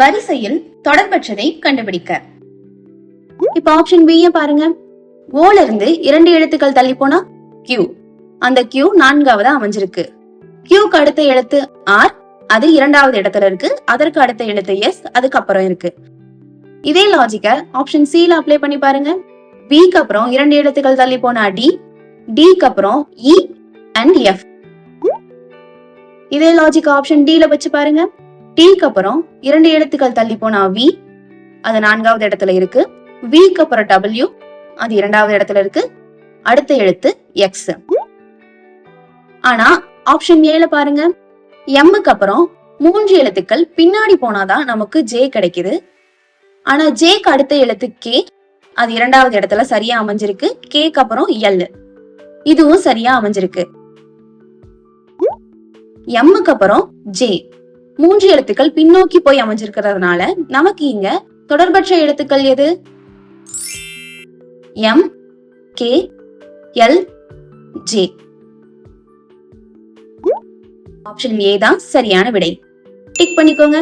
வரிசையில் தொடர்பற்றதை கண்டுபிடிக்க. இப்ப ஆப்ஷன் பி பாருங்க. ஓல இருந்து இரண்டு எழுத்துக்கள் தள்ளி போனா கியூ அந்த கியூ நான்காவதா அமைஞ்சிருக்கு. கியூக்கு அடுத்த எழுத்து ஆர் அது இரண்டாவது இடத்துல இருக்கு. அதற்கு அடுத்த எழுத்து எஸ் அதுக்கப்புறம் இருக்கு. இதே லாஜிக்க ஆப்ஷன் சில அப்ளை பண்ணி பாருங்க. பிக்கு அப்புறம் இரண்டு எழுத்துக்கள் தள்ளி போனா டி டிக்கு அப்புறம் இ அண்ட் எஃப் இதே லாஜிக் ஆப்ஷன் டில வச்சு பாருங்க. டீக்கு அப்புறம் இரண்டு எழுத்துக்கள் தள்ளி போனா வி அது நான்காவது இடத்துல இருக்கு. விக்கு அப்புறம் டபிள்யூ அது இரண்டாவது இடத்துல இருக்கு. அடுத்த எழுத்து எக்ஸ் ஆனா ஆப்ஷன் ஏல பாருங்க. எம்முக்கு அப்புறம் மூன்று எழுத்துக்கள் பின்னாடி போனாதான் நமக்கு ஜே கிடைக்குது. ஆனா ஜேக்கு அடுத்த எழுத்து கே அது இரண்டாவது இடத்துல சரியா அமைஞ்சிருக்கு. கேக்கு அப்புறம் எல் இதுவும் சரியா அமைஞ்சிருக்கு. எம்முக்கு அப்புறம் ஜே மூன்று எழுத்துக்கள் பின்னோக்கி போய் அமைஞ்சிருக்கிறதுனால நமக்கு இங்க தொடர்பற்ற எழுத்துக்கள் எது? M K L J option A தான் சரியான விடை. டிக் பண்ணிக்கோங்க.